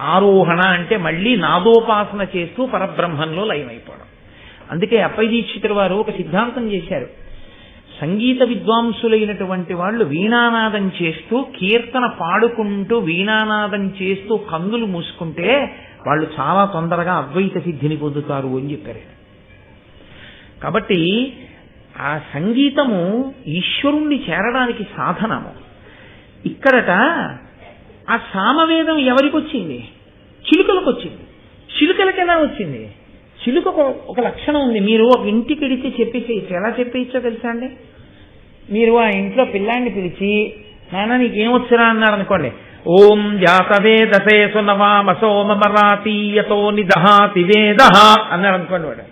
ఆరోహణ అంటే మళ్ళీ నాదోపాసన చేస్తూ పరబ్రహ్మంలో లయమైపోవడం. అందుకే అప్పై దీక్షితుల వారు ఒక సిద్ధాంతం చేశారు. సంగీత విద్వాంసులైనటువంటి వాళ్ళు వీణానాదం చేస్తూ కీర్తన పాడుకుంటూ వీణానాదం చేస్తూ కందులు మూసుకుంటే వాళ్ళు చాలా తొందరగా అద్వైత సిద్ధిని పొందుతారు అని చెప్పారు. కాబట్టి ఆ సంగీతము ఈశ్వరుణ్ణి చేరడానికి సాధనము. ఇక్కడట ఆ సామవేదం ఎవరికి వచ్చింది చిలుకలకు వచ్చింది? చిలుకలకి ఎలా వచ్చింది చిలుక ఒక లక్షణం ఉంది. మీరు ఒక ఇంటికి ఇడిచి చెప్పేసేయచ్చు ఎలా చెప్పేయచ్చో తెలుసా అండి? మీరు ఆ ఇంట్లో పిల్లాన్ని పిలిచి నాన్న నీకేం వచ్చురా అన్నారు అనుకోండి ఓం జాతవేదసే సునవామసోమరాతీయతో నిదహాతి వేద అన్నారు అనుకోండి వాడు.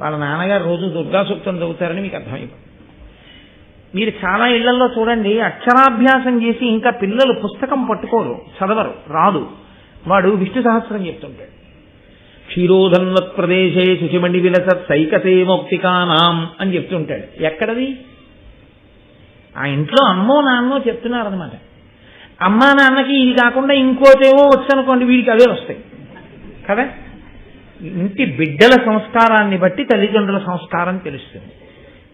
వాళ్ళ నాన్నగారు రోజు దుర్గా సూక్తం చదువుతారని మీకు అర్థమైపోయింది మీరు చాలా ఇళ్ళలో చూడండి అక్షరాభ్యాసం చేసి ఇంకా పిల్లలు పుస్తకం పట్టుకోరు చదవరు రాదు. వాడు విష్ణు సహస్రం చెప్తుంటాడు. క్షీరోధన్వత్ ప్రదేశే శుచిమణి విలసత్ సైకతే మౌక్తికానాం అని చెప్తుంటాడు. ఎక్కడది? ఆ ఇంట్లో అమ్మో నాన్నో చెప్తున్నారనమాట అమ్మా నాన్నకి ఇది కాకుండా ఇంకోటేవో వచ్చనుకోండి వీడికి అవే వస్తాయి. కదా? ఇంటి బిడ్డల సంస్కారాన్ని బట్టి తల్లిదండ్రుల సంస్కారం తెలుస్తుంది.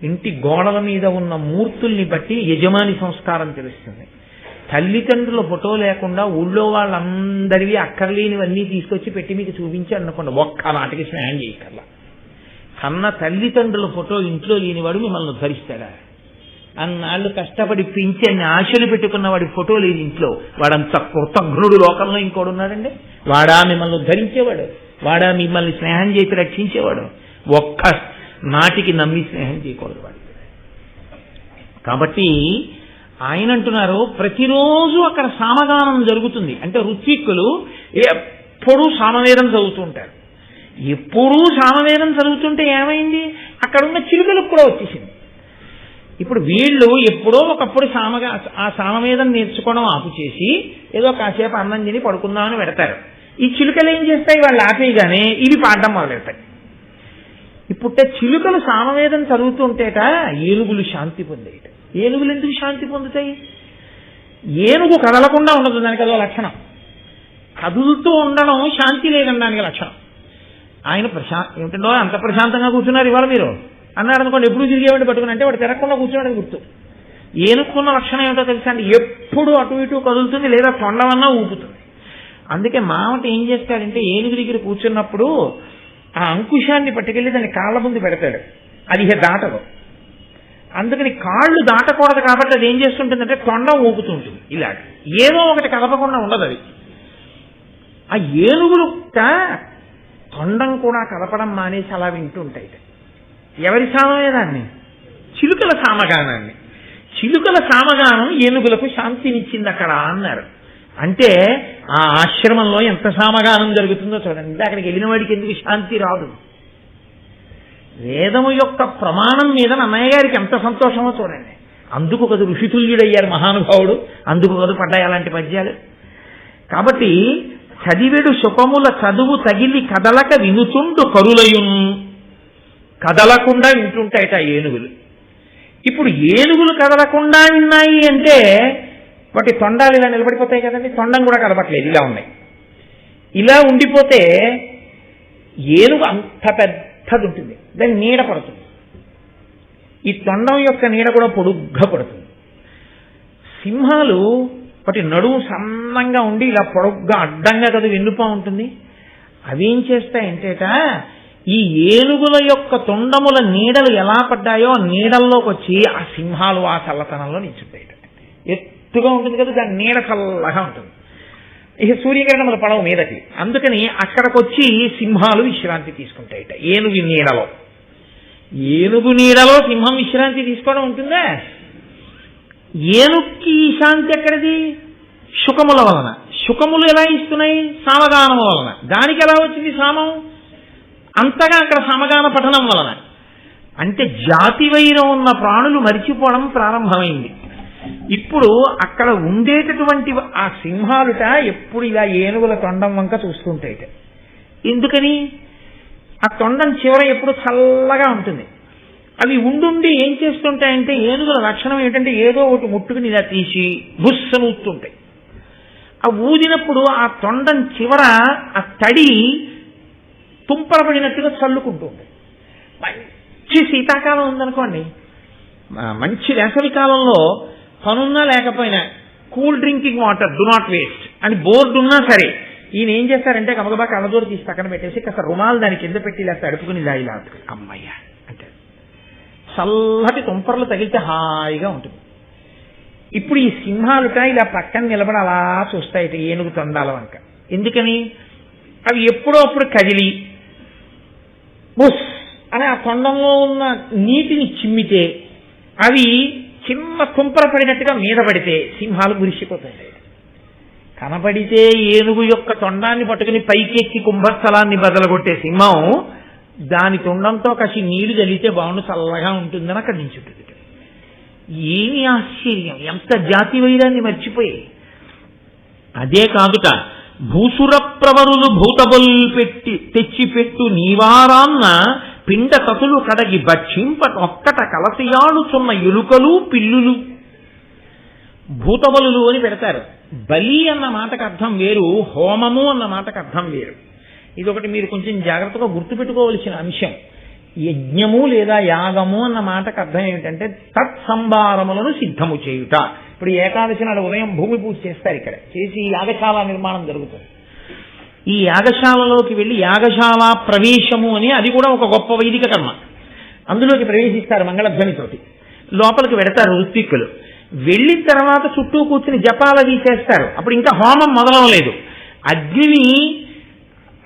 ఇంటి గోడల మీద ఉన్న మూర్తుల్ని బట్టి యజమాని సంస్కారం తెలుస్తుంది. తల్లిదండ్రుల ఫోటో లేకుండా ఊళ్ళో వాళ్ళందరివి అక్కర్లేనివన్నీ తీసుకొచ్చి పెట్టి మీకు చూపించి అనుకోండి ఒక్క నాటికి స్నానం చేయక్కర్లా. కన్న తల్లిదండ్రుల ఫోటో ఇంట్లో లేనివాడు మిమ్మల్ని ధరిస్తాడా అన్నాళ్ళు కష్టపడి పెంచి అన్ని ఆశలు పెట్టుకున్న వాడి ఫోటో లేదు ఇంట్లో వాడంత కృతజ్ఞుడు లోకంలో ఇంకోడు ఉన్నాడండి? వాడా మిమ్మల్ని ధరించేవాడు వాడా మిమ్మల్ని స్నేహం చేసి రక్షించేవాడు? ఒక్క నాటికి నమ్మి స్నేహం చేయకూడదు వాడు కాబట్టి ఆయన అంటున్నారు ప్రతిరోజు అక్కడ సామగానం జరుగుతుంది. అంటే ఋత్విక్కులు ఎప్పుడూ సామవేదం చదువుతుంటారు ఎప్పుడూ సామవేదం చదువుతుంటే ఏమైంది? అక్కడున్న చిలుకలకు కూడా వచ్చేసింది. ఇప్పుడు వీళ్ళు ఎప్పుడో ఒకప్పుడు సామగా ఆ సామవేదం నేర్చుకోవడం ఆపు చేసి ఏదో కాసేపు అన్నం తిని పడుకుందామని పెడతారు. ఈ చిలుకలు ఏం చేస్తాయి? వాళ్ళు ఆపేయగానే ఇవి పాడడం మొదలెడతాయి. ఇప్పుడే చిలుకలు సామవేదం చదువుతుంటేట ఏనుగులు శాంతి పొందేయట ఏనుగులు ఎందుకు శాంతి పొందుతాయి? ఏనుగు కదలకుండా ఉండదు దానికి అదో లక్షణం. కదులుతూ ఉండడం శాంతి లేదనడానికి లక్షణం. ఆయన ప్రశా ఏమిటండో అంత ప్రశాంతంగా కూర్చున్నారు ఇవాళ మీరు. అన్నాడు అనుకోండి ఎప్పుడు తిరిగేవాడిని పట్టుకుని అంటే వాడు తిరగకుండా కూర్చున్నాడని గుర్తు. ఏనుక్కున్న లక్షణం ఏమిటో తెలుసా అండి? ఎప్పుడు అటు ఇటు కదులుతుంది లేదా తొండమన్నా ఊపుతుంది. అందుకే మామట ఏం చేస్తాడంటే ఏనుగు దగ్గర కూర్చున్నప్పుడు ఆ అంకుశాన్ని పట్టుకెళ్ళి దాన్ని కాళ్ళ ముందు పెడతాడు. అది ఇక దాటదు అందుకని కాళ్ళు దాటకూడదు కాబట్టి అది ఏం చేస్తుంటుందంటే తొండం ఊపుతుంటుంది ఇలా ఏదో ఒకటి కలపకుండా ఉండదు అది. ఆ ఏనుగులు తొండం కూడా కలపడం మానేసి అలా వింటుంటాయి. ఎవరి సామవేదాన్ని చిలుకల సామగానాన్ని. చిలుకల సామగానం ఏనుగులకు శాంతినిచ్చింది అక్కడ అన్నారు. అంటే ఆ ఆశ్రమంలో ఎంత సామగానం జరుగుతుందో చూడండి. అక్కడికి వెళ్ళిన వాడికి ఎందుకు శాంతి రాదు? వేదము యొక్క ప్రమాణం మీద నన్నయ్య గారికి ఎంత సంతోషమో చూడండి. అందుకు కదా ఋషితుల్యుడయ్యారు మహానుభావుడు. అందుకు కదా పడ్డాయి అలాంటి పద్యాలు. కాబట్టి చదివెడు సుఖముల చదువు తగిలి కదలక వినుచుండు కరులయున్. కదలకుండా వింటుంటాయట ఏనుగులు. ఇప్పుడు ఏనుగులు కదలకుండా విన్నాయి అంటే వాటి తొండాలు ఇలా నిలబడిపోతాయి కదండి? తొండం కూడా కలపట్లేదు ఇలా ఉన్నాయి. ఇలా ఉండిపోతే ఏనుగు అంత పెద్దది ఉంటుంది దాని నీడ పడుతుంది. ఈ తొండం యొక్క నీడ కూడా పొడుగ్గా పడుతుంది. సింహాలు వాటి నడుము సన్నంగా ఉండి ఇలా పొడుగ్గా అడ్డంగా కదా వెన్నుపా ఉంటుంది. అవేం చేస్తాయంటేట ఈ ఏనుగుల యొక్క తొండముల నీడలు ఎలా పడ్డాయో నీడల్లోకి వచ్చి ఆ సింహాలు ఆ చల్లతనంలో నిలిచిపోయాయి ఎత్తుగా ఉంటుంది కదా దాని నీడ చల్లగా ఉంటుంది. ఇక సూర్యకిరణములు పడవ మీదకి. అందుకని అక్కడికొచ్చి సింహాలు విశ్రాంతి తీసుకుంటాయట. ఏనుగు నీడలో. ఏనుగు నీడలో సింహం విశ్రాంతి తీసుకోవడం ఉంటుందా? ఏనుక్కి ఈ శాంతి ఎక్కడిది? శుకముల వలన. శుకములు ఎలా ఇస్తున్నాయి? సామగానము వలన. దానికి ఎలా వచ్చింది సామం? అంతగా అక్కడ సమగాన పఠనం వలన. అంటే జాతి వైరం ఉన్న ప్రాణులు మరిచిపోవడం ప్రారంభమైంది. ఇప్పుడు అక్కడ ఉండేటటువంటి ఆ సింహాలుట ఎప్పుడు ఇలా ఏనుగుల తొండం వంక చూస్తుంటాయిట ఎందుకని? ఆ తొండం చివర ఎప్పుడు చల్లగా ఉంటుంది. అవి ఉండుండి ఏం చేస్తుంటాయంటే ఏనుగుల లక్షణం ఏంటంటే ఏదో ఒకటి ముట్టుకుని ఇలా తీసి బుస్సను ఊతుంటాయి ఆ ఊదినప్పుడు ఆ తొండం చివర ఆ తడి తుంపరపడినట్టుగా చల్లుకుంటూ మంచి శీతాకాలం ఉందనుకోండి. మంచి వేసవి కాలంలో పనున్నా లేకపోయినా cool drinking water do not waste. అని బోర్డు ఉన్నా సరే ఈయన ఏం చేస్తారంటే గమగబా కళ్ళజోడు తీసి పక్కన పెట్టేసి కాస్త రుమాలు దాని కింద పెట్టి ఇలా తడుపుకుని ఇలా ఇలా అమ్మయ్య అంటే చల్లటి తుంపర్లు తగిలితే హాయిగా ఉంటుంది. ఇప్పుడు ఈ సింహాలుట ఇలా పక్కన నిలబడి అలా చూస్తాయిట ఏనుగు తొండాల వంక. ఎందుకని? అవి ఎప్పుడో అప్పుడు కదిలి బుస్ అని ఆ తొండంలో ఉన్న నీటిని చిమ్మితే అవి చిన్న కుంపర పడినట్టుగా మీద పడితే సింహాలు మురిసిపోతాయి. కనపడితే ఏనుగు యొక్క తొండాన్ని పట్టుకుని పైకెక్కి కుంభస్థలాన్ని బదలగొట్టే సింహం దాని తొండంతో కసి నీళ్ళు చల్లితే బాగుండు చల్లగా ఉంటుందని అక్కడి నుంచి ఉంటుంది ఏమి ఆశ్చర్యం ఎంత జాతి వైరాన్ని మర్చిపోయి. అదే కాదుట భూసుర ప్రవరులు భూతబొల్ పెట్టి తెచ్చిపెట్టు నీవారాన్న పిండ తతులు కడగి భక్షింప ఒక్కట కలసియాడుచున్న ఎలుకలు పిల్లులు. భూతబలులు అని పెడతారు. బలి అన్న మాటకు అర్థం వేరు హోమము అన్న మాటకు అర్థం వేరు. ఇది ఒకటి మీరు కొంచెం జాగ్రత్తగా గుర్తుపెట్టుకోవలసిన అంశం. యజ్ఞము లేదా యాగము అన్న మాటకు అర్థం ఏమిటంటే తత్సంభారములను సిద్ధము చేయుట. ఇప్పుడు ఏకాదశి నాడు ఉదయం భూమి పూజ చేస్తారు ఇక్కడ. చేసి యాగశాల నిర్మాణం జరుగుతుంది. ఈ యాగశాలలోకి వెళ్ళి యాగశాల ప్రవేశము అని అది కూడా ఒక గొప్ప వైదిక కర్మ. అందులోకి ప్రవేశిస్తారు మంగళధ్వనితోటి. లోపలికి వెడతారు ఋత్విక్కులు. వెళ్ళిన తర్వాత చుట్టూ కూర్చుని జపాల చేస్తారు అప్పుడు ఇంకా హోమం మొదలవలేదు. అగ్నిని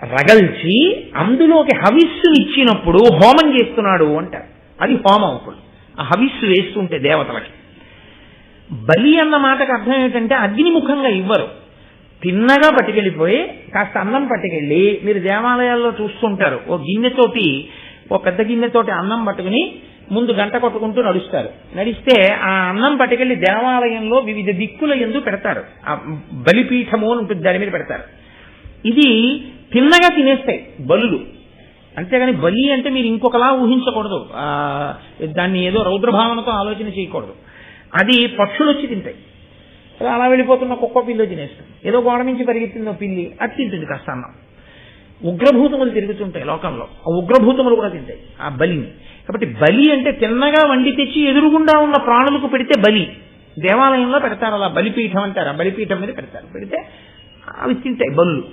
రగల్చి అందులోకి హవిస్సు ఇచ్చినప్పుడు హోమం చేస్తున్నాడు అంటారు. అది హోమం అప్పుడు. ఆ హవిస్సు వేస్తుంటే దేవతలకి. బలి అన్న మాటకు అర్థం ఏంటంటే అగ్నిముఖంగా ఇవ్వరు. తిన్నగా పట్టుకెళ్ళిపోయి కాస్త అన్నం పట్టుకెళ్ళి మీరు దేవాలయాల్లో చూస్తుంటారు. ఓ గిన్నెతోటి ఓ పెద్ద గిన్నెతోటి అన్నం పట్టుకుని ముందు గంట కొట్టుకుంటూ నడుస్తారు. నడిస్తే ఆ అన్నం పట్టుకెళ్ళి దేవాలయంలో వివిధ దిక్కుల ఎందు పెడతారు. ఆ బలిపీఠము అని ఉంటుంది దాని మీద పెడతారు. ఇది తిన్నగా తినేస్తాయి బలులు. అంతేగాని బలి అంటే మీరు ఇంకొకలా ఊహించకూడదు. దాన్ని ఏదో రౌద్రభావనతో ఆలోచన చేయకూడదు. అది పక్షులు వచ్చి తింటాయి. అలా అలా వెళ్ళిపోతున్న కుక్క పిల్లి తినేస్తుంది ఏదో గోడ నుంచి పరిగెత్తిందో పిల్లి అది తింటుంది కాస్త అన్నం. ఉగ్రభూతములు తిరుగుతుంటాయి లోకంలో. ఆ ఉగ్రభూతములు కూడా తింటాయి. ఆ బలిని. కాబట్టి బలి అంటే తిన్నగా వండి తెచ్చి ఎదురుగుండా ఉన్న ప్రాణులకు పెడితే బలి. దేవాలయంలో పెడతారు అలా బలిపీఠం అంటారు. ఆ బలిపీఠం మీద పెడతారు. పెడితే అవి తింటాయి బలులు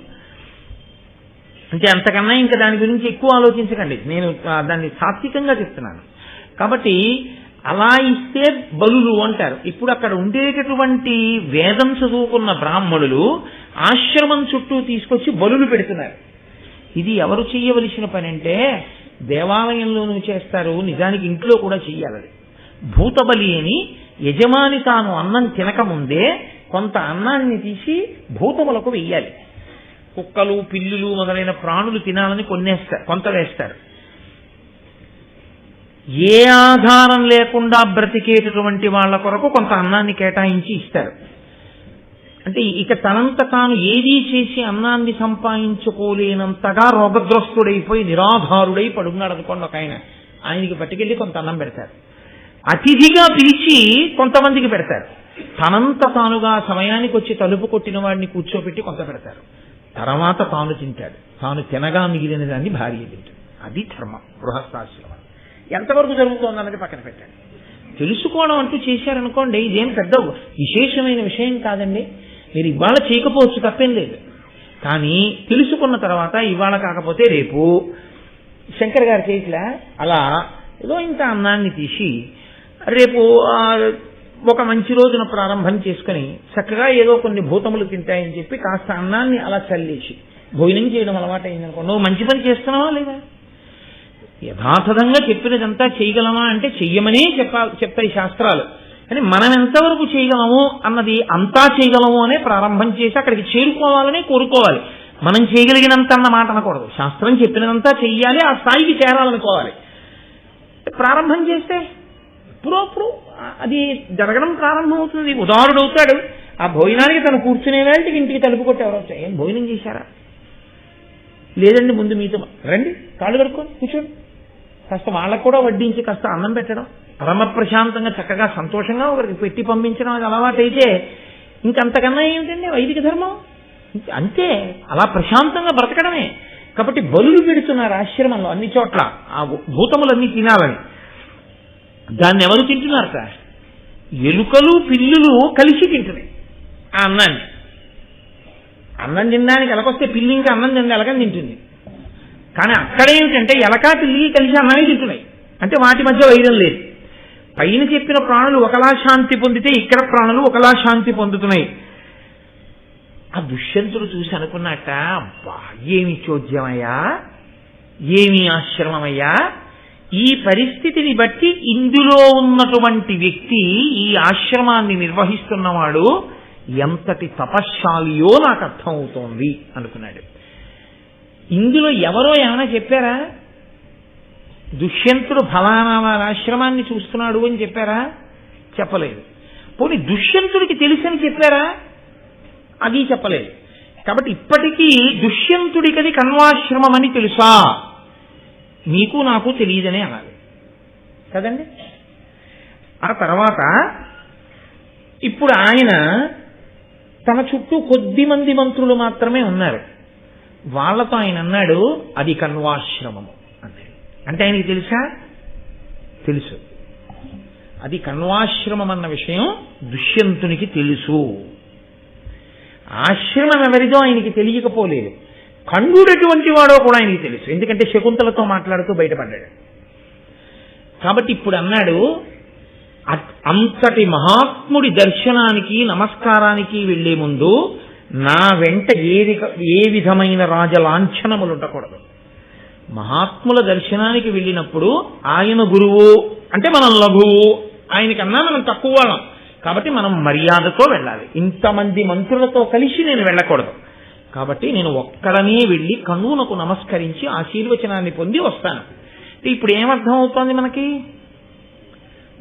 అంటే అంతకన్నా ఇంకా దాని గురించి ఎక్కువ ఆలోచించకండి. నేను దాన్ని సాత్వికంగా చెప్తున్నాను. కాబట్టి అలా ఇస్తే బలులు అంటారు. ఇప్పుడు అక్కడ ఉండేటటువంటి వేదం చదువుకున్న బ్రాహ్మణులు ఆశ్రమం చుట్టూ తీసుకొచ్చి బలులు పెడుతున్నారు. ఇది ఎవరు చేయవలసిన పని అంటే దేవాలయంలోనూ చేస్తారు నిజానికి ఇంట్లో కూడా చెయ్యాలి భూతబలి అని యజమాని తాను అన్నం తినకముందే కొంత అన్నాన్ని తీసి భూతములకు వెయ్యాలి. కుక్కలు పిల్లులు మొదలైన ప్రాణులు తినాలని కొన్నేస్తారు కొంత వేస్తారు. ఏ ఆధారం లేకుండా బ్రతికేటటువంటి వాళ్ళ కొరకు కొంత అన్నాన్ని కేటాయించి ఇస్తారు. అంటే ఇక తనంత తాను ఏదీ చేసి అన్నాన్ని సంపాదించుకోలేనంతగా రోగగ్రస్తుడైపోయి నిరాధారుడై పడున్నాడు అనుకోండి ఒక ఆయన. ఆయనకి పట్టుకెళ్ళి కొంత అన్నం పెడతారు. అతిథిగా పిలిచి కొంతమందికి పెడతారు. తనంత తానుగా సమయానికి వచ్చి తలుపు కొట్టిన వాడిని కూర్చోబెట్టి కొంత పెడతారు. తర్వాత తాను తింటాడు. తాను తినగా మిగిలిన దాన్ని భార్య తింటాడు అది ధర్మం గృహస్థాశ్రమం. ఎంతవరకు జరుగుతోంది అన్నది పక్కన పెట్టండి. తెలుసుకోవడం అంటూ చేశారనుకోండి ఇదేం పెద్ద విశేషమైన విషయం కాదండి. మీరు ఇవాళ చేయకపోవచ్చు తప్పేం లేదు. కానీ తెలుసుకున్న తర్వాత ఇవాళ కాకపోతే రేపు. శంకర్ గారి చేతిలా అలా ఏదో ఇంత అన్నాన్ని తీసి రేపు ఒక మంచి రోజున ప్రారంభం చేసుకుని చక్కగా ఏదో కొన్ని భూతములు తింటాయని చెప్పి కాస్త అన్నాన్ని అలా చల్లేసి భోజనం చేయడం అలవాటు అనుకో నువ్వు మంచి పని చేస్తున్నావా లేదా? యథాతథంగా చెప్పినదంతా చేయగలమా అంటే చెయ్యమనే చెప్పా చెప్తాయి శాస్త్రాలు. కానీ మనం ఎంతవరకు చేయగలము అన్నది అంతా చేయగలము అనే ప్రారంభం చేసి అక్కడికి చేరుకోవాలనే కోరుకోవాలి. మనం చేయగలిగినంత అన్న మాట అనకూడదు. శాస్త్రం చెప్పినదంతా చెయ్యాలి ఆ స్థాయికి చేరాలనుకోవాలి. ప్రారంభం చేస్తే ఎప్పుడప్పుడు అది జరగడం ప్రారంభమవుతుంది. ఉదాహరుడు అవుతాడు ఆ భోజనానికి తను కూర్చునే వాళ్ళకి ఇంటికి తలుపు కొట్టి ఎవరు ఏం భోజనం చేశారా? లేదండి ముందు మీతో రండి కాళ్ళు కడుక్కొని కూర్చోండి. కాస్త వాళ్ళకు కూడా వడ్డించి కాస్త అన్నం పెట్టడం. పరమ ప్రశాంతంగా చక్కగా సంతోషంగా ఒకరికి పెట్టి పంపించడం అది అలవాటైతే ఇంకంతకన్నా ఏమిటండి వైదిక ధర్మం? అంతే అలా ప్రశాంతంగా బ్రతకడమే. కాబట్టి బలులు పెడుతున్నారు ఆశ్రమంలో అన్ని చోట్ల. ఆ భూతములన్నీ తినాలని. దాన్ని ఎవరు తింటున్నారట ఎలుకలు పిల్లులు కలిసి తింటున్నాయి. ఆ అన్నాన్ని. అన్నం తినడానికి ఎలకొస్తే పిల్లి ఇంకా అన్నం తింది ఎలకని తింటుంది. కానీ అక్కడేమిటంటే ఎలకాటి పిల్లి కలిసి అన్నాన్ని తింటున్నాయి అంటే వాటి మధ్య వైరం లేదు. పైన చెప్పిన ప్రాణులు ఒకలా శాంతి పొందితే ఇక్కడ ప్రాణులు ఒకలా శాంతి పొందుతున్నాయి. ఆ దుష్యంతుడు చూసి అనుకున్నట్ట అబ్బా ఏమి చోద్యమయ్యా? ఏమి ఆశ్రమమయ్యా? ఈ పరిస్థితిని బట్టి ఇందులో ఉన్నటువంటి వ్యక్తి ఈ ఆశ్రమాన్ని నిర్వహిస్తున్నవాడు ఎంతటి తపశ్శాలియో నాకు అర్థమవుతోంది అనుకున్నాడు. ఇందులో ఎవరో ఏమైనా చెప్పారా? దుష్యంతుడు ఫలానా వారి ఆశ్రమాన్ని చూస్తున్నాడు అని చెప్పారా? చెప్పలేదు. పోనీ దుష్యంతుడికి తెలుసని చెప్పారా? అది చెప్పలేదు. కాబట్టి ఇప్పటికీ దుష్యంతుడికది కణ్వాశ్రమం అని తెలుసా? మీకు నాకు తెలియదనే అనాలి. కదండి? ఆ తర్వాత ఇప్పుడు ఆయన తన చుట్టూ కొద్ది మంది మంత్రులు మాత్రమే ఉన్నారు. వాళ్ళతో ఆయన అన్నాడు అది కన్వాశ్రమము అన్నాడు అంటే ఆయనకి తెలుసా? తెలుసు. అది కన్వాశ్రమం అన్న విషయం దుష్యంతునికి తెలుసు. ఆశ్రమం ఎవరిదో ఆయనకి తెలియకపోలేదు. కండుడటువంటి వాడో కూడా ఆయనకి తెలుసు. ఎందుకంటే శకుంతలతో మాట్లాడుతూ బయటపడ్డాడు. కాబట్టి ఇప్పుడు అన్నాడు అంతటి మహాత్ముడి దర్శనానికి నమస్కారానికి వెళ్ళే ముందు నా వెంట ఏది ఏ విధమైన రాజలాంఛనములు ఉండకూడదు. మహాత్ముల దర్శనానికి వెళ్ళినప్పుడు ఆయన గురువు అంటే మనం లఘువు ఆయనకన్నా మనం తక్కువ వాళ్ళం కాబట్టి మనం మర్యాదతో వెళ్ళాలి. ఇంతమంది మంత్రులతో కలిసి నేను వెళ్ళకూడదు. కాబట్టి నేను ఒక్కడనే వెళ్ళి కన్నునకు నమస్కరించి ఆశీర్వచనాన్ని పొంది వస్తాను. ఇప్పుడు ఏమర్థం అవుతోంది మనకి?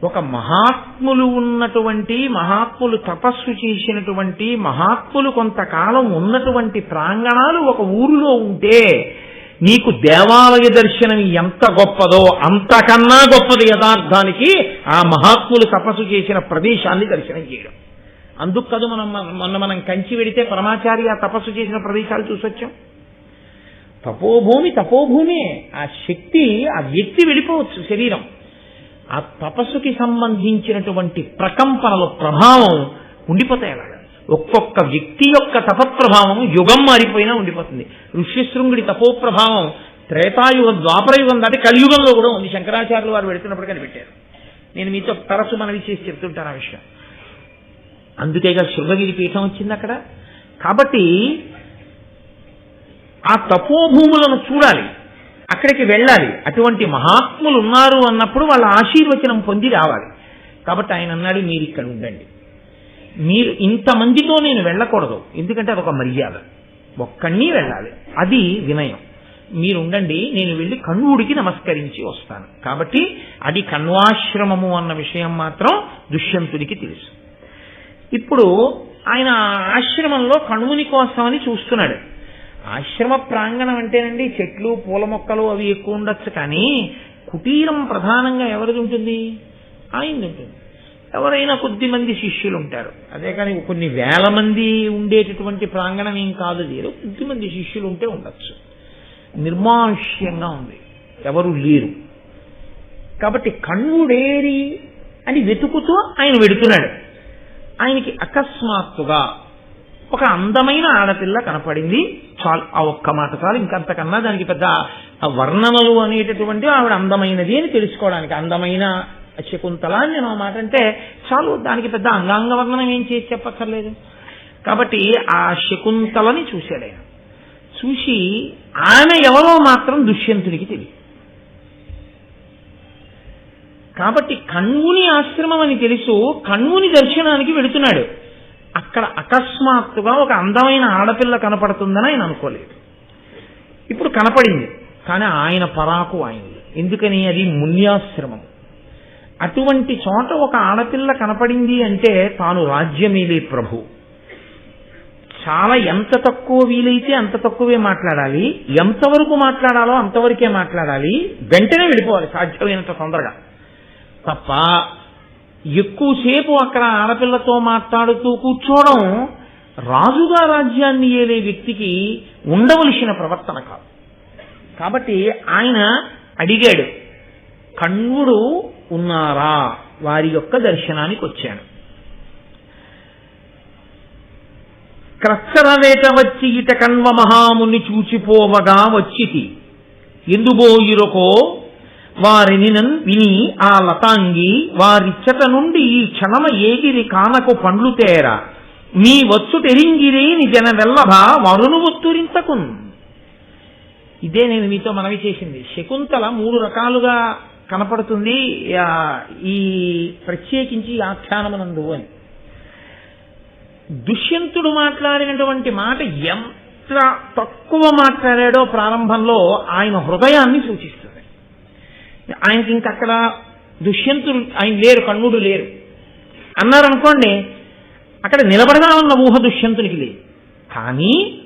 ఒక మహాత్ములు ఉన్నటువంటి మహాత్ములు తపస్సు చేసినటువంటి మహాత్ములు కొంతకాలం ఉన్నటువంటి ప్రాంగణాలు ఒక ఊరిలో ఉంటే నీకు దేవాలయ దర్శనం ఎంత గొప్పదో అంతకన్నా గొప్పది యథార్థానికి ఆ మహాత్ములు తపస్సు చేసిన ప్రదేశాన్ని దర్శనం చేయడం. అందుకు కదా మనం మొన్న మనం కంచి వెడితే పరమాచార్య ఆ తపస్సు చేసిన ప్రదేశాలు చూసొచ్చాం. తపోభూమి తపోభూమి. ఆ శక్తి ఆ వ్యక్తి వెళ్ళిపోవచ్చు శరీరం. ఆ తపస్సుకి సంబంధించినటువంటి ప్రకంపనల ప్రభావం ఉండిపోతాయి అలాగా ఒక్కొక్క వ్యక్తి యొక్క తపప్రభావం యుగం మారిపోయినా ఉండిపోతుంది. ఋష్యశృంగుడి తపోప్రభావం త్రేతాయుగం ద్వాపరయుగం దాటి కలియుగంలో కూడా ఉంది. శంకరాచార్యులు వారు వెళుతున్నప్పుడు కనిపెట్టారు. నేను మీతో తరచు మనవి చేసి చెప్తుంటాను ఆ విషయం. అందుకేగా శృంగగిరి పీఠం వచ్చింది అక్కడ. కాబట్టి ఆ తపోభూములను చూడాలి. అక్కడికి వెళ్ళాలి. అటువంటి మహాత్ములు ఉన్నారు అన్నప్పుడు వాళ్ళ ఆశీర్వచనం పొంది రావాలి. కాబట్టి ఆయన అన్నాడు మీరు ఇక్కడ ఉండండి. మీరు ఇంతమందితో నేను వెళ్ళకూడదు. ఎందుకంటే అదొక మర్యాద. ఒక్కడిని వెళ్ళాలి. అది వినయం. మీరు ఉండండి నేను వెళ్ళి కణువుడికి నమస్కరించి వస్తాను. కాబట్టి అది కణ్వాశ్రమము అన్న విషయం మాత్రం దుష్యంతుడికి తెలుసు. ఇప్పుడు ఆయన ఆశ్రమంలో కణువుని కోసమని చూస్తున్నాడు. ఆశ్రమ ప్రాంగణం అంటేనండి చెట్లు పూల మొక్కలు అవి ఎక్కువ ఉండొచ్చు కానీ కుటీరం ప్రధానంగా ఎవరిది ఉంటుంది? ఆయనది. ఉంటుంది ఎవరైనా కొద్ది మంది శిష్యులు ఉంటారు అదే కానీ కొన్ని వేల మంది ఉండేటటువంటి ప్రాంగణం ఏం కాదు లేదు కొద్ది మంది శిష్యులు ఉంటే ఉండొచ్చు. నిర్మానుష్యంగా ఉంది. ఎవరు లేరు. కాబట్టి కన్నుడేరి అని వెతుకుతూ ఆయన వెడుతున్నాడు. ఆయనకి అకస్మాత్తుగా ఒక అందమైన ఆడపిల్ల కనపడింది. చాలు ఆ ఒక్క మాట చాలు ఇంకంతకన్నా దానికి పెద్ద వర్ణనలు అనేటటువంటి ఆవిడ అందమైనది అని తెలుసుకోవడానికి అందమైన శకుంతల అని నేను మాట అంటే చాలు దానికి పెద్ద అంగాంగ వర్ణనం ఏం చేసి చెప్పక్కర్లేదు. కాబట్టి ఆ శకుంతలని చూశాడు ఆయన. చూసి ఆమె ఎవరో మాత్రం దుష్యంతునికి తెలియదు. కాబట్టి కణ్వుని ఆశ్రమం అని తెలుసు కణ్వుని దర్శనానికి వెళుతున్నాడు. అక్కడ అకస్మాత్తుగా ఒక అందమైన ఆడపిల్ల కనపడుతుందని ఆయన అనుకోలేదు. ఇప్పుడు కనపడింది. కానీ ఆయన పరాకు ఆయనది. ఎందుకని? అది మున్యాశ్రమం అటువంటి చోట ఒక ఆడపిల్ల కనపడింది అంటే తాను రాజ్యమేలే ప్రభు. చాలా ఎంత తక్కువ వీలైతే అంత తక్కువే మాట్లాడాలి. ఎంతవరకు మాట్లాడాలో అంతవరకే మాట్లాడాలి. వెంటనే వెళ్ళిపోవాలి. సాధ్యమైనంత తొందరగా. తప్ప ఎక్కువసేపు అక్కడ ఆడపిల్లతో మాట్లాడుతూ కూర్చోవడం రాజుగా రాజ్యాన్ని ఏలే వ్యక్తికి ఉండవలసిన ప్రవర్తన కాదు. కాబట్టి ఆయన అడిగాడు కణ్వుడు ఉన్నారా? వారి యొక్క దర్శనానికి వచ్చాను. క్రచ్చరవేట వచ్చి ఇట కణ్వ మహాముని చూచిపోవగా వచ్చితి. ఎందుబోయిరొకో వారిని నన్ విని ఆ లతాంగి వారిచ్చట నుండి ఈ క్షణమ ఏగిరి కానకు పండ్లు తేర. మీ వచ్చు తెరింగిరేని జన వెల్లభ వరును ఒత్తురింతకున్ ఇదే నేను మీతో మనవి చేసింది. శకుంతల మూడు రకాలుగా కనపడుతుంది ఈ ప్రత్యేకించి ఆఖ్యానమునందు అని. దుష్యంతుడు మాట్లాడినటువంటి మాట ఎంత తక్కువ మాట్లాడాడో ప్రారంభంలో ఆయన హృదయాన్ని సూచిస్తుంది. ఆయనకి ఇంకక్కడ దుష్యంతుడు ఆయన లేరు కన్నుడు లేరు. అన్నారనుకోండి అక్కడ నిలబడదామన్న ఊహ దుష్యంతునికి లేదు. కానీ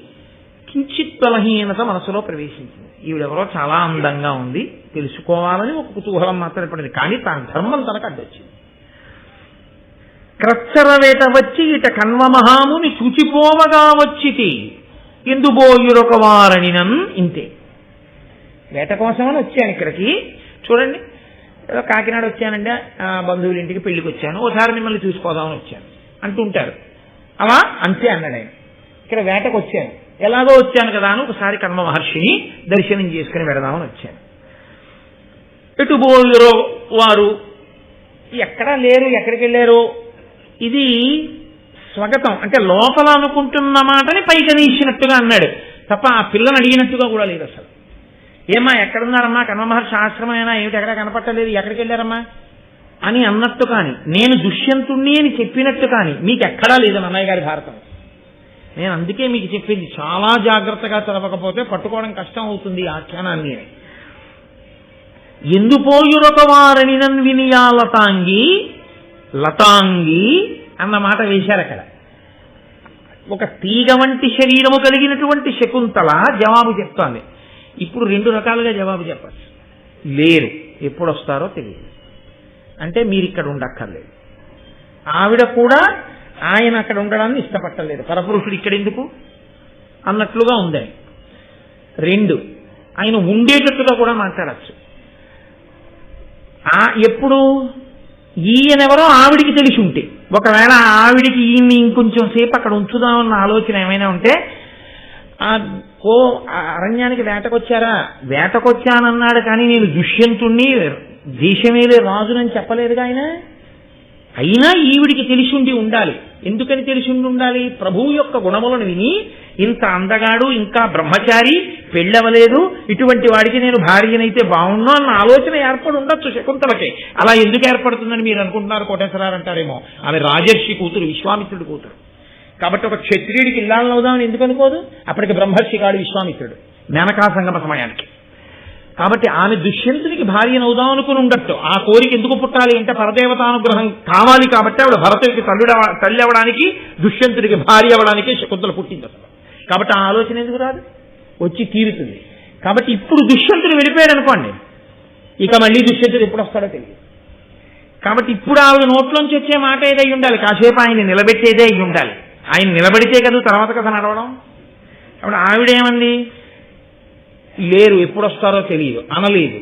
కించిత్ బలహీనత మనసులో ప్రవేశించింది. ఈవిడెవరో చాలా అందంగా ఉంది తెలుసుకోవాలని ఒక కుతూహలం మాత్రమే పడింది. కానీ తన ధర్మం తనకు అడ్డొచ్చింది. క్రచ్చరవేట వచ్చి ఇట కన్వ మహాముని చూచిపోవగా వచ్చితి. ఎందుబోయురొక వారణినం ఇంతే. వేట కోసమని వచ్చాను ఇక్కడికి. చూడండి. కాకినాడ వచ్చానంటే బంధువుల ఇంటికి పెళ్ళికి వచ్చాను ఓసారి మిమ్మల్ని చూసుకోదామని వచ్చాను. అంటుంటారు. అలా అంతే అన్నాడు ఆయన. ఇక్కడ వేటకు వచ్చాను. ఎలాగో వచ్చాను కదా అని ఒకసారి కర్మ మహర్షిని దర్శనం చేసుకుని వెడదామని వచ్చాను. ఎటు పోయిరో వారు ఎక్కడా లేరు ఎక్కడికి వెళ్ళారు? ఇది స్వగతం. అంటే లోపల అనుకుంటున్న మాటని పైకనీసినట్టుగా అన్నాడు. తప్ప ఆ పిల్లని అడిగినట్టుగా కూడా లేదు అసలు. ఏమ్మా ఎక్కడున్నారమ్మా? కన్వ ఆశ్రమమైనా? ఏమిటి ఎక్కడ కనపట్టలేదు ఎక్కడికి వెళ్ళారమ్మా? అని అన్నట్టు కానీ నేను దుష్యంతుణ్ణి అని చెప్పినట్టు కానీ మీకు ఎక్కడా లేదు అన్నయ్య గారి భారతం. నేను అందుకే మీకు చెప్పింది చాలా జాగ్రత్తగా చదవకపోతే పట్టుకోవడం కష్టం అవుతుంది ఆఖ్యానాన్ని. ఎందుపోయురొక వారని వినియా లతాంగి లతాంగి అన్న మాట వేశారు అక్కడ. ఒక తీగ వంటి శరీరము కలిగినటువంటి శకుంతల జవాబు చెప్తోంది. ఇప్పుడు రెండు రకాలుగా జవాబు చెప్పచ్చు. లేరు. ఎప్పుడు వస్తారో తెలియదు. అంటే మీరు ఇక్కడ ఉండక్కర్లేదు. ఆవిడ కూడా ఆయన అక్కడ ఉండడాన్ని ఇష్టపట్టలేదు. పరపురుషుడు ఇక్కడ ఎందుకు అన్నట్లుగా ఉందని రెండు ఆయన ఉండేటట్టుగా కూడా మాట్లాడచ్చు. ఎప్పుడు? ఈయనెవరో ఆవిడికి తెలిసి ఉంటే. ఒకవేళ ఆవిడికి ఈయన్ని ఇంకొంచెం సేపు అక్కడ ఉంచుదామన్న ఆలోచన ఏమైనా ఉంటే ఆ కో ఆ అరణ్యానికి వేటకొచ్చారా? వేటకొచ్చానన్నాడు కానీ నేను దుష్యంతుణ్ణి దేశమేలే రాజునని చెప్పలేదుగా ఆయన? అయినా ఈవిడికి తెలిసి ఉండి ఉండాలి. ఎందుకని తెలిసి ఉండి ఉండాలి? ప్రభువు యొక్క గుణములను విని ఇంత అందగాడు ఇంకా బ్రహ్మచారి పెళ్ళవలేదు. ఇటువంటి వాడికి నేను భార్యనైతే బాగున్నా అన్న ఆలోచన ఏర్పడి ఉండొచ్చు శకుంతలకి. అలా ఎందుకు ఏర్పడుతుందని మీరు అనుకుంటున్నారు కోటేశ్వరారు అంటారేమో. ఆమె రాజర్షి కూతురు విశ్వామిత్రుడి కూతురు. కాబట్టి ఒక క్షత్రియుడికి ఇల్లాలను అవుదామని ఎందుకు అనుకోదు? అప్పటికి బ్రహ్మర్షి కాడు విశ్వామిత్రుడు. మేనకా సంగమ సమయానికి. కాబట్టి ఆమె దుష్యంతునికి భార్య అవుదాం అనుకుని ఉండట్టు ఆ కోరిక ఎందుకు పుట్టాలి అంటే పరదేవతానుగ్రహం కావాలి కాబట్టి ఆవిడ భరతుడికి తల్లుడ తల్లి అవ్వడానికి దుష్యంతుడికి భార్య అవ్వడానికి శకుంతలు పుట్టింది అసలు. కాబట్టి ఆ ఆలోచన ఎందుకు రాదు? వచ్చి తీరుతుంది. కాబట్టి ఇప్పుడు దుష్యంతుడు వెళ్ళిపోయాడు అనుకోండి. ఇక మళ్ళీ దుష్యంతుడు ఎప్పుడు వస్తాడో తెలియదు. కాబట్టి ఇప్పుడు ఆవిడ నోట్లోంచి వచ్చే మాట ఏదై ఉండాలి? కాసేపు ఆయన నిలబెట్టేదే అయి ఉండాలి. ఆయన నిలబడితే కదా తర్వాత కథ నడవడం? అప్పుడు ఆవిడేమంది? లేరు ఎప్పుడు వస్తారో తెలియదు అనలేదు.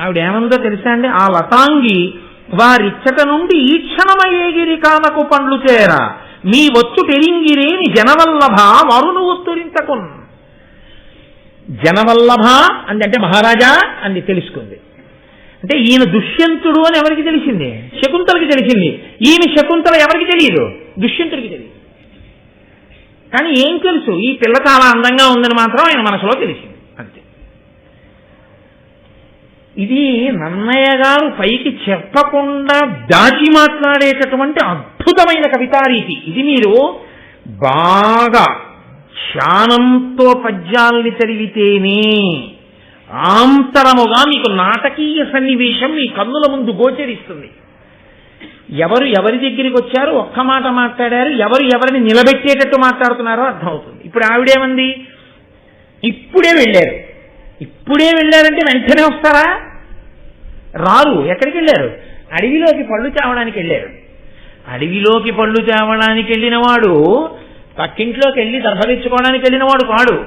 ఆవిడ ఏమందో తెలుసా అండి? ఆ లతాంగి వారిచ్చట నుండి ఈ క్షణమయేగిరి కానకు పండ్లు చేర. మీ వచ్చు టెరింగిరేని జనవల్లభ వరును ఒత్తురింతకున్ జనవల్లభ అంది అంటే మహారాజా అంది తెలుసుకుంది. అంటే ఈయన దుష్యంతుడు అని ఎవరికి తెలిసింది? శకుంతలకి తెలిసింది. ఈయన శకుంతల ఎవరికి తెలియదు? దుష్యంతుడికి తెలియదు. కానీ ఏం తెలుసు? ఈ పిల్ల చాలా అందంగా ఉందని మాత్రం ఆయన మనసులో తెలిసింది. అంతే. ఇది నన్నయ్య గారు పైకి చెప్పకుండా దాచి మాట్లాడేటటువంటి అద్భుతమైన కవితారీతి. ఇది మీరు బాగా శానంతో పద్యాల్ని చదివితేనే ఆంతరముగా మీకు నాటకీయ సన్నివేశం మీ కన్నుల ముందు గోచరిస్తుంది. ఎవరు ఎవరి దగ్గరికి వచ్చారు ఒక్క మాట మాట్లాడారు ఎవరు ఎవరిని నిలబెట్టేటట్టు మాట్లాడుతున్నారో అర్థమవుతుంది. ఇప్పుడు ఆవిడేమంది? ఇప్పుడే వెళ్ళారు. ఇప్పుడే వెళ్ళారంటే వెంటనే వస్తారా? రారు. ఎక్కడికి వెళ్ళారు? అడవిలోకి పళ్ళు తేవడానికి వెళ్ళారు. అడవిలోకి పళ్ళు తేవడానికి వెళ్ళిన వాడు పక్కింట్లోకి వెళ్ళి దర్భ తెచ్చుకోవడానికి వెళ్ళిన వాడు కాడు.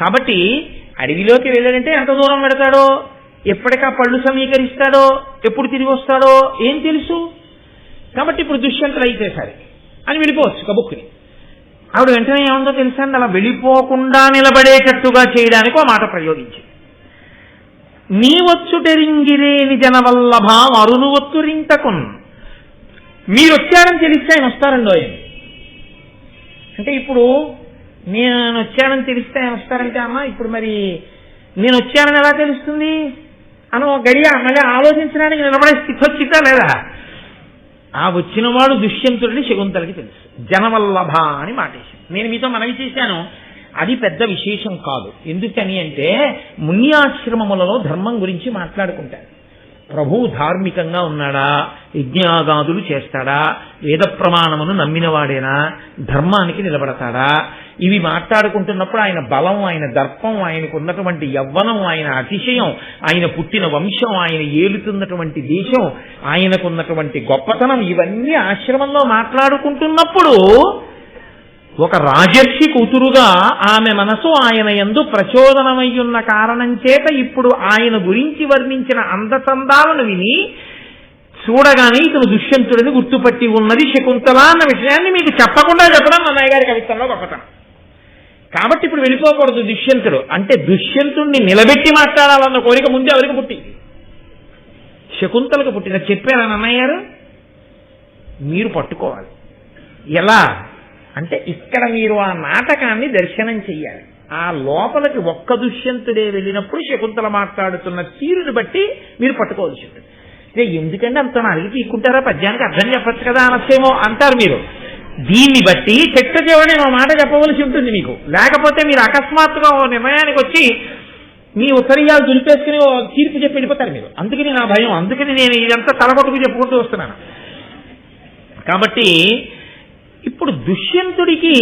కాబట్టి అడవిలోకి వెళ్ళాడంటే ఎంత దూరం పెడతాడో ఎప్పటికా పళ్ళు సమీకరిస్తాడో? ఎప్పుడు తిరిగి వస్తాడో? ఏం తెలుసు? కాబట్టి ఇప్పుడు దుష్యంతులు అయితే సరే. అని వెళ్ళిపోవచ్చు కబుక్కుని ఆవిడ వెంటనే ఏముందో తెలుసా అండి? అలా వెళ్ళిపోకుండా నిలబడేటట్టుగా చేయడానికి ఆ మాట ప్రయోగించింది. నీ వచ్చుటెరింగిరేని జనవల్లభ అరును ఒత్తురింతకున్. మీరు వచ్చారని తెలిస్తే ఆయన వస్తారండో ఆయన అంటే ఇప్పుడు నేను వచ్చానని తెలిస్తే ఆయన వస్తారంటే అమ్మ ఇప్పుడు మరి నేను వచ్చానని ఎలా తెలుస్తుంది? అని ఒక గడియ మళ్ళీ ఆలోచించడానికి నిలబడే స్థితి వచ్చిందా లేదా? ఆ వచ్చినవాడు దుష్యంతుడిని శకుంతలకి తెలుసు. జనవల్లభ అని మాటేసి నేను మీతో మనవి చేశాను. అది పెద్ద విశేషం కాదు. ఎందుకని అంటే మున్యాశ్రమములలో ధర్మం గురించి మాట్లాడుకుంటారు. ప్రభువు ధార్మికంగా ఉన్నాడా? యజ్ఞాగాదులు చేస్తాడా? వేద ప్రమాణమును నమ్మినవాడేనా? ధర్మానికి నిలబడతాడా? ఇవి మాట్లాడుకుంటున్నప్పుడు ఆయన బలం ఆయన దర్పం ఆయనకు ఉన్నటువంటి యవ్వనం ఆయన అతిశయం ఆయన పుట్టిన వంశం ఆయన ఏలుతున్నటువంటి దేశం ఆయనకున్నటువంటి గొప్పతనం ఇవన్నీ ఆశ్రమంలో మాట్లాడుకుంటున్నప్పుడు ఒక రాజర్షి కూతురుగా ఆమె మనసు ఆయన ఎందు ప్రచోదనమయ్యున్న కారణం చేత ఇప్పుడు ఆయన గురించి వర్ణించిన అందచందాలను విని చూడగానే ఇతను దుష్యంతుడిని గుర్తుపట్టి ఉన్నది శకుంతల అన్న విషయాన్ని మీకు చెప్పకుండా చెప్పడం అన్నయ్య గారి కవిత్వంలో గొప్పతనం. కాబట్టి ఇప్పుడు వెళ్ళిపోకూడదు దుష్యంతుడు. అంటే దుష్యంతుడిని నిలబెట్టి మాట్లాడాలన్న కోరిక ముందే ఎవరికి పుట్టింది? శకుంతలకు పుట్టిన చెప్పారని అన్నయ్య గారు? మీరు పట్టుకోవాలి. ఎలా? అంటే ఇక్కడ మీరు ఆ నాటకాన్ని దర్శనం చెయ్యాలి. ఆ లోపలికి ఒక్క దుష్యంతుడే వెళ్ళినప్పుడు శకుంతల మాట్లాడుతున్న తీరుని బట్టి మీరు పట్టుకోవాల్సి ఉంటుంది. ఎందుకంటే అంత అడిగి తీసుకుంటారా పద్యానికి అర్థం చెప్పచ్చు కదా అనస్తేమో అంటారు మీరు. దీన్ని బట్టి చెట్ట చివరి ఓ మాట చెప్పవలసి ఉంటుంది మీకు. లేకపోతే మీరు అకస్మాత్తుగా ఓ నిర్ణయానికి వచ్చి మీ ఉత్తరీయాలు దులిపేసుకుని ఓ తీర్పు చెప్పి వెళ్ళిపోతారు మీరు. అందుకని నా భయం. అందుకని నేను ఇదంతా తలపట్టుకు చెప్పుకుంటూ వస్తున్నాను. కాబట్టి ఇప్పుడు దుష్యంతుడికి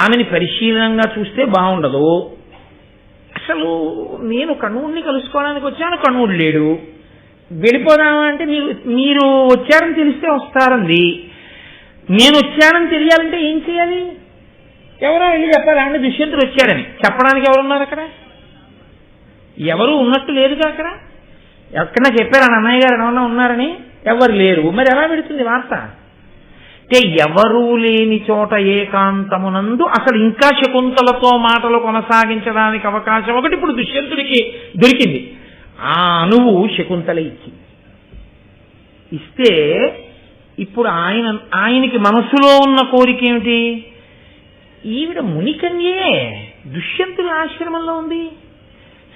ఆమెని పరిశీలనంగా చూస్తే బాగుండదు. అసలు నేను కణువుడిని కలుసుకోవడానికి వచ్చాను కణువుడు లేడు. వెళ్ళిపోదామా అంటే మీరు మీరు వచ్చారని తెలిస్తే వస్తారండి. నేను వచ్చానని తెలియాలంటే ఏం చేయాలి? ఎవరో వెళ్ళి చెప్పాలండి దుష్యంతుడు వచ్చాడని. చెప్పడానికి ఎవరున్నారు అక్కడ? ఎవరు ఉన్నట్టు లేరుగా అక్కడ? ఎక్కడ చెప్పారు? అన్నయ్య గారు ఏమన్నా ఉన్నారని? ఎవరు లేరు. మరి ఎలా పెడుతుంది వార్త? అంటే ఎవరూ లేని చోట ఏకాంతమునందు అసలు ఇంకా శకుంతలతో మాటలు కొనసాగించడానికి అవకాశం ఒకటి ఇప్పుడు దుష్యంతుడికి దొరికింది. ఆ అనువు శకుంతల ఇచ్చింది. ఇస్తే ఇప్పుడు ఆయన ఆయనకి మనసులో ఉన్న కోరిక ఏమిటి? ఈవిడ మునికన్యే దుష్యంతుడి ఆశ్రమంలో ఉంది.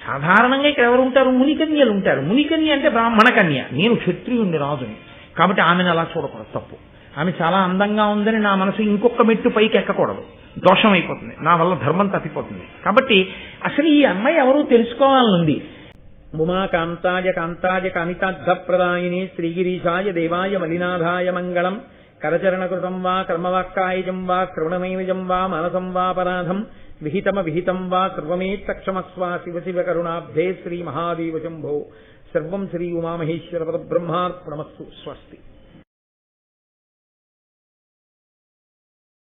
సాధారణంగా ఇక్కడ ఎవరు ఉంటారు మునికన్యలు ఉంటారు మునికన్య అంటే బ్రాహ్మణ కన్య నేను క్షత్రియుణ్ణి రాజుని. కాబట్టి ఆమెను అలా చూడకూడదు తప్పు. ఆమె చాలా అందంగా ఉందని నా మనసు ఇంకొక మెట్టు పైకి ఎక్కకూడదు. దోషం అయిపోతుంది. నా వల్ల ధర్మం తప్పిపోతుంది. కాబట్టి అసలు ఈ అమ్మాయి ఎవరూ తెలుసుకోవాలనుంది. ముమా కాంతాయ కాంతాయ కామితార్థప్రదాయిని శ్రీగిరీశాయ దేవాయ మలినాథాయ మంగళం. కరచరణకృతం వా కర్మవాక్కాయజం వా శ్రవణమైనజం వా మనసం వాపరాధం విహితమ విహితం వా సర్వమేత్తక్షమస్వ శివ శివ కరుణాబ్ధే శ్రీ మహాదేవ శంభో. సర్వం శ్రీ ఉమామహేశ్వర పద బ్రహ్మార్పణమస్సు స్వస్తి.